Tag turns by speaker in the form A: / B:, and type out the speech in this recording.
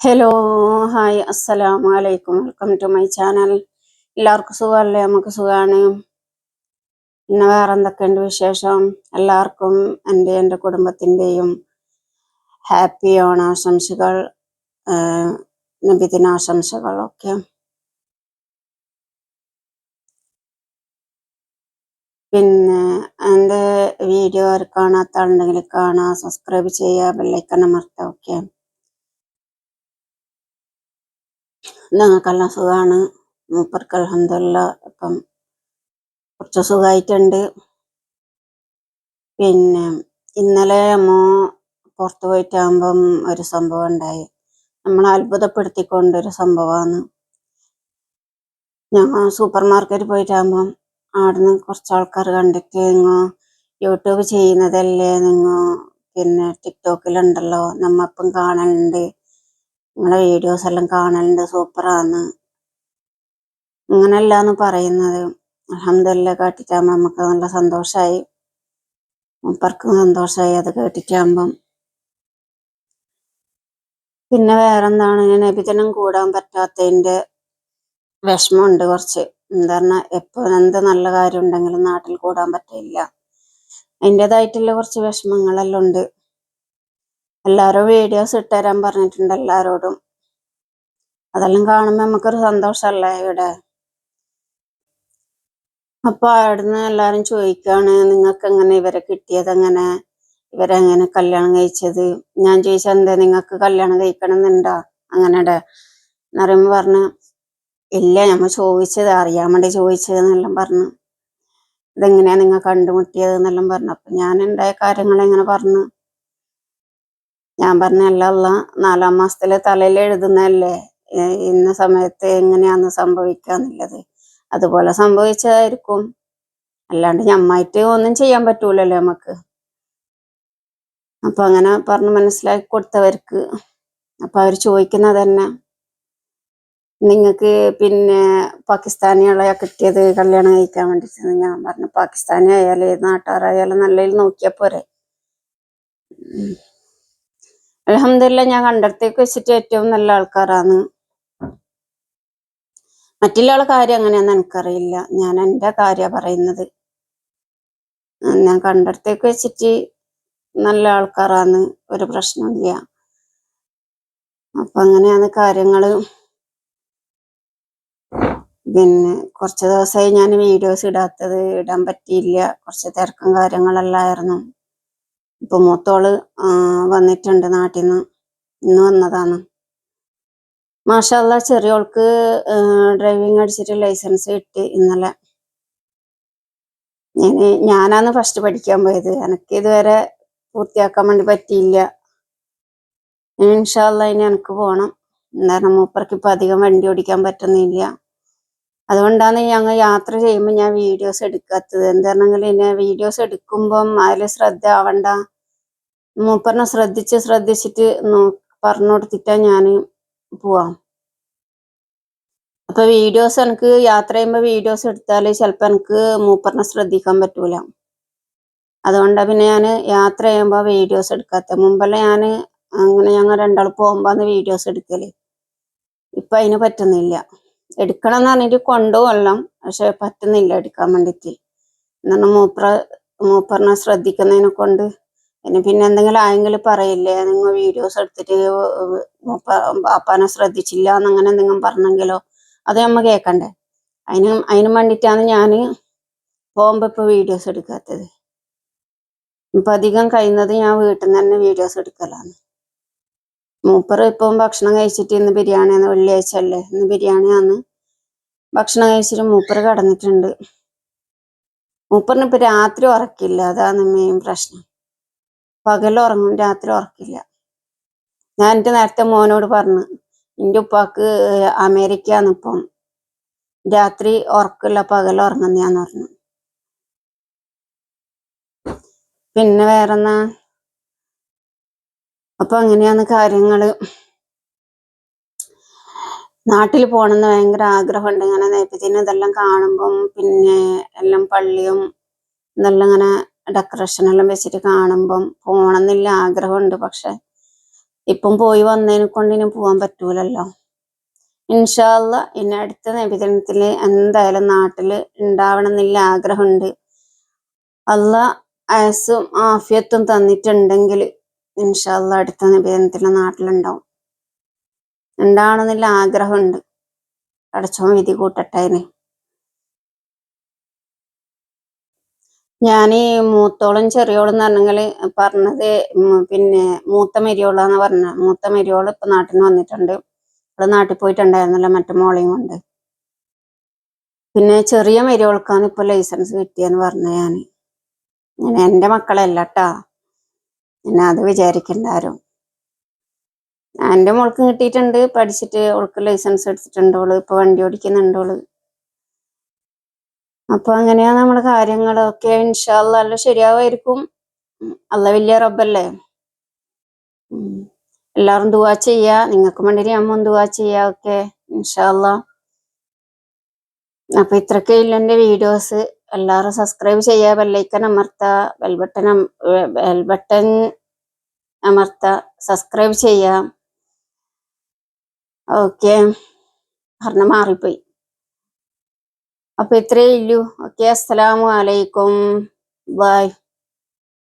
A: Hello hi അസ്സലാമു അലൈക്കും welcome to my channel എല്ലാവർക്കും സുഖമല്ലേ? നമുക്ക് സുഖമാണ് പിന്നെ വേറെ എന്തൊക്കെയുണ്ട് വിശേഷം? എല്ലാവർക്കും എന്റെ എന്റെ കുടുംബത്തിന്റെയും ഹാപ്പി ഓണാശംസകൾ നബിദിനാശംസകൾ ഒക്കെ. പിന്നെ എന്റെ വീഡിയോ ആർ കാണാത്ത ആളുണ്ടെങ്കിൽ കാണാം സബ്സ്ക്രൈബ് ചെയ്യുക ബെല്ലൈക്കൺ അമർത്തുക ഓക്കെ ഞങ്ങൾക്കെല്ലാം സുഖമാണ് മൂപ്പർക്ക് അലഹമില്ല ഇപ്പം കുറച്ച് സുഖമായിട്ടുണ്ട് പിന്നെ ഇന്നലെ അമ്മ പുറത്ത് പോയിട്ടാകുമ്പം ഒരു സംഭവം ഉണ്ടായി. നമ്മളെ അത്ഭുതപ്പെടുത്തിക്കൊണ്ടൊരു സംഭവമാണ് ഞങ്ങൾ സൂപ്പർ മാർക്കറ്റിൽ പോയിട്ടാകുമ്പം അവിടുന്ന് കുറച്ച് ആൾക്കാർ കണ്ടിട്ട് നിങ്ങൾ യൂട്യൂബ് ചെയ്യുന്നതല്ലേ നിങ്ങൾ പിന്നെ ടിക്ടോക്കിലുണ്ടല്ലോ. നമ്മപ്പം കാണലുണ്ട്. നിങ്ങളെ വീഡിയോസ് എല്ലാം കാണലുണ്ട് സൂപ്പറാന്ന് അങ്ങനെയല്ലാന്ന് പറയുന്നത് അൽഹംദുലില്ലാ കേട്ടിട്ടാകുമ്പോൾ നമുക്ക് നല്ല സന്തോഷമായി മൂപ്പർക്കും സന്തോഷമായി അത് കേട്ടിട്ടാകുമ്പം. പിന്നെ വേറെന്താണ്? ഞാൻ നബിദിനം കൂടാൻ പറ്റാത്തതിന്റെ വിഷമമുണ്ട് കുറച്ച്. എന്താ പറഞ്ഞാൽ എപ്പോ എന്ത് നല്ല കാര്യം ഉണ്ടെങ്കിലും നാട്ടിൽ കൂടാൻ പറ്റില്ല. അതിന്റെതായിട്ടുള്ള കുറച്ച് വിഷമങ്ങളെല്ലാം ഉണ്ട്. എല്ലാവരും വീഡിയോസ് ഇട്ടുതരാൻ പറഞ്ഞിട്ടുണ്ട് എല്ലാവരോടും അതെല്ലാം കാണുമ്പോൾ നമുക്കൊരു സന്തോഷമല്ലേ ഇവിടെ? അപ്പൊ അവിടുന്ന് എല്ലാരും ചോദിക്കാണ് നിങ്ങൾക്ക് എങ്ങനെ ഇവരെ കിട്ടിയത് എങ്ങനെ? ഇവരെങ്ങനെ കല്യാണം കഴിച്ചത്? ഞാൻ ചോദിച്ചാൽ എന്താ നിങ്ങൾക്ക് കല്യാണം കഴിക്കണം എന്നുണ്ടോ അങ്ങനെ എന്ന് പറയുമ്പോ പറഞ്ഞു ഇല്ല ഞമ്മ ചോദിച്ചത് അറിയാൻ വേണ്ടി ചോദിച്ചത് എന്നെല്ലാം പറഞ്ഞു. ഇതെങ്ങനെയാ നിങ്ങൾ കണ്ടുമുട്ടിയത് എന്നെല്ലാം പറഞ്ഞു. അപ്പൊ ഞാൻ ഉണ്ടായ കാര്യങ്ങൾ എങ്ങനെ പറഞ്ഞു. ഞാൻ പറഞ്ഞല്ല നാലാം മാസത്തിലെ തലയിൽ എഴുതുന്നതല്ലേ? ഇന്ന സമയത്ത് എങ്ങനെയാന്ന് സംഭവിക്കാന്നുള്ളത് അതുപോലെ സംഭവിച്ചതായിരിക്കും. അല്ലാണ്ട് ഞമ്മായിട്ട് ഒന്നും ചെയ്യാൻ പറ്റൂലല്ലോ നമുക്ക് അപ്പൊ അങ്ങനെ പറഞ്ഞ് മനസ്സിലാക്കി കൊടുത്തവർക്ക്. അപ്പൊ അവർ ചോദിക്കുന്നത് തന്നെ നിങ്ങൾക്ക് പിന്നെ പാകിസ്ഥാനികളെ കിട്ടിയത് കല്യാണം കഴിക്കാൻ വേണ്ടിട്ട് ഞാൻ പറഞ്ഞു. പാകിസ്ഥാനി ആയാലും ഏത് നാട്ടുകാരായാലും നല്ലതിൽ നോക്കിയാ പോരെ. അലഹമില്ല ഞാൻ കണ്ടിടത്തേക്ക് വെച്ചിട്ട് ഏറ്റവും നല്ല ആൾക്കാരാണ്. മറ്റുള്ള കാര്യം അങ്ങനെയാന്ന് എനിക്കറിയില്ല. ഞാൻ എന്റെ കാര്യ പറയുന്നത്. ഞാൻ കണ്ടിടത്തേക്ക് വെച്ചിട്ട് നല്ല ആൾക്കാരാണ്. ഒരു പ്രശ്നമില്ല അപ്പൊ അങ്ങനെയാണ് കാര്യങ്ങൾ. പിന്നെ കുറച്ച് ദിവസമായി ഞാൻ വീഡിയോസ് ഇടാത്തത് ഇടാൻ പറ്റിയില്ല. കുറച്ച് തിരക്കും കാര്യങ്ങളെല്ലായിരുന്നു ഇപ്പൊ മൂത്തോൾ വന്നിട്ടുണ്ട് നാട്ടിൽ നിന്ന് ഇന്ന് വന്നതാണ്. മാഷല്ല ചെറിയോൾക്ക് ഡ്രൈവിംഗ് അടിച്ചിട്ട് ലൈസൻസ് കിട്ടി ഇന്നലെ. ഞാൻ ഞാനാണ് ഫസ്റ്റ് പഠിക്കാൻ പോയത്. എനിക്ക് ഇതുവരെ പൂർത്തിയാക്കാൻ വേണ്ടി പറ്റിയില്ല. ഇൻഷാല്ല ഇനി എനിക്ക് പോകണം എന്താണ് മൂപ്പർക്ക് ഇപ്പൊ അധികം വണ്ടി ഓടിക്കാൻ പറ്റുന്നില്ല. അതുകൊണ്ടാണ് ഞങ്ങൾ യാത്ര ചെയ്യുമ്പോൾ ഞാൻ വീഡിയോസ് എടുക്കാത്തത്. എന്താണെങ്കിൽ ഇന്നെ വീഡിയോസ് എടുക്കുമ്പം അതിൽ ശ്രദ്ധ ആവണ്ട. മൂപ്പറിനെ ശ്രദ്ധിച്ച് ശ്രദ്ധിച്ചിട്ട് നോ പറഞ്ഞു കൊടുത്തിട്ടാ ഞാൻ പോവാം. അപ്പൊ വീഡിയോസ് എനിക്ക് യാത്ര ചെയ്യുമ്പോൾ വീഡിയോസ് എടുത്താൽ ചിലപ്പോൾ എനിക്ക് മൂപ്പറിനെ ശ്രദ്ധിക്കാൻ പറ്റൂല. അതുകൊണ്ടാണ് പിന്നെ ഞാൻ യാത്ര ചെയ്യുമ്പോൾ വീഡിയോസ് എടുക്കാത്ത. മുമ്പെല്ലാം ഞാൻ അങ്ങനെ ഞങ്ങൾ രണ്ടാൾ പോകുമ്പോൾ വീഡിയോസ് എടുക്കൽ. ഇപ്പൊ അതിന് പറ്റുന്നില്ല. എടുക്കണം എന്ന് പറഞ്ഞിട്ട് കൊണ്ടുപോകണം പക്ഷെ പറ്റുന്നില്ല എടുക്കാൻ വേണ്ടിട്ട്. എന്നാണ് മൂപ്പറ മൂപ്പറിനെ ശ്രദ്ധിക്കുന്നതിനെ കൊണ്ട്. പിന്നെ പിന്നെ എന്തെങ്കിലും ആയെങ്കിൽ പറയില്ലേ നിങ്ങൾ വീഡിയോസ് എടുത്തിട്ട് മൂപ്പ പാപ്പാനെ ശ്രദ്ധിച്ചില്ല എന്നങ്ങനെ എന്തെങ്കിലും പറഞ്ഞെങ്കിലോ? അത് നമ്മ കേക്കണ്ടേ അതിന് അതിന് വേണ്ടിയിട്ടാണ് ഞാൻ പോകുമ്പോ ഇപ്പൊ വീഡിയോസ് എടുക്കാത്തത്. ഇപ്പൊ അധികം കഴിയുന്നത് ഞാൻ വീട്ടിൽ നിന്ന് തന്നെ വീഡിയോസ് എടുക്കലാണ്. മൂപ്പർ ഇപ്പം ഭക്ഷണം കഴിച്ചിട്ട് ഇന്ന് ബിരിയാണി ആണ് വെള്ളിയാഴ്ച അല്ലേ? ഇന്ന് ബിരിയാണി ആണ്. ഭക്ഷണം കഴിച്ചിട്ട് മൂപ്പർ കടന്നിട്ടുണ്ട്. മൂപ്പറിന് ഇപ്പൊ രാത്രി ഉറക്കില്ല. അതാണ് മെയിൻ പ്രശ്നം. പകൽ ഉറങ്ങും രാത്രി ഉറക്കില്ല. ഞാൻ എന്റെ നേരത്തെ മോനോട് പറഞ്ഞു എന്റെ ഉപ്പാക്ക് അമേരിക്കയാണ് ഇപ്പം. രാത്രി ഉറക്കില്ല പകൽ ഉറങ്ങുന്നയാന്ന് പറഞ്ഞു. പിന്നെ വേറെന്നാ? അപ്പൊ അങ്ങനെയാണ് കാര്യങ്ങൾ. നാട്ടിൽ പോകണമെന്ന് ഭയങ്കര ആഗ്രഹമുണ്ട്. ഇങ്ങനെ നെയ്പ്പത്തിന് ഇതെല്ലാം കാണുമ്പം പിന്നെ എല്ലാം പള്ളിയും ഇതെല്ലാം ഇങ്ങനെ ഡെക്കറേഷൻ എല്ലാം വെച്ചിട്ട് കാണുമ്പം പോകണമെന്നില്ല ആഗ്രഹമുണ്ട്. പക്ഷെ ഇപ്പം പോയി വന്നതിനെ കൊണ്ട് ഇനി പോവാൻ പറ്റൂലല്ലോ. ഇൻഷാല്ല ഇനി അടുത്ത നബിദിനത്തിൽ എന്തായാലും നാട്ടിൽ ഉണ്ടാവണം എന്നില്ല ആഗ്രഹമുണ്ട്. അല്ല ആസും ആഫിയത്തും തന്നിട്ടുണ്ടെങ്കിൽ ഇൻഷാല്ല അടുത്ത നിവേദനത്തിലെ നാട്ടിലുണ്ടാവും. ഉണ്ടാവണമെന്നില്ല ആഗ്രഹമുണ്ട്. അടച്ചോൻ വിധി കൂട്ടട്ടെ അതിന് ഞാൻ മൂത്തോളും ചെറിയോളും പറഞ്ഞത് പിന്നെ മൂത്ത മരിയോളാന്ന് പറഞ്ഞ മൂത്ത മരിയോൾ ഇപ്പൊ നാട്ടിൽ വന്നിട്ടുണ്ട്. ഇവിടെ നാട്ടിൽ പോയിട്ടുണ്ടായിരുന്നല്ലോ മറ്റു മോളെയും കൊണ്ട്. പിന്നെ ചെറിയ മരിയോൾക്കാണ് ഇപ്പൊ ലൈസൻസ് കിട്ടിയെന്ന് പറഞ്ഞ ഞാൻ ഞാൻ എന്റെ മക്കളല്ല ട്ടാ. പിന്നെ അത് വിചാരിക്കണ്ട ആരും. എന്റെ മോൾക്ക് കിട്ടിയിട്ടുണ്ട് പഠിച്ചിട്ട് ഓൾക്ക് ലൈസൻസ് എടുത്തിട്ടുണ്ട് ഇപ്പൊ വണ്ടി ഓടിക്കുന്നുണ്ട് അവൾ അപ്പൊ അങ്ങനെയാ നമ്മുടെ കാര്യങ്ങളൊക്കെ. ഇൻഷാല്ല ശരിയാവായിരിക്കും. അല്ല വലിയ റബ്ബല്ലേ. എല്ലാവരും ദുവാ ചെയ്യാ. നിങ്ങൾക്ക് വേണ്ടി അമ്മ ദുവാ ചെയ്യാ ഓക്കെ? ഇൻഷാല്ല അപ്പൊ ഇത്രയൊക്കെ ഇല്ല എന്റെ വീഡിയോസ്. എല്ലാവരും സബ്സ്ക്രൈബ് ചെയ്യുക ബെല്ലൈക്കൻ അമർത്ത ബെൽബട്ടൺ ബെൽബട്ടൺ അമർത്ത സബ്സ്ക്രൈബ് ചെയ്യാം ഓക്കെ പറഞ്ഞ മാറിപ്പോയി. അപ്പൊ ഇത്രയേ ഇല്ലു ഓക്കെ അസ്സലാമു അലൈക്കും. ബൈ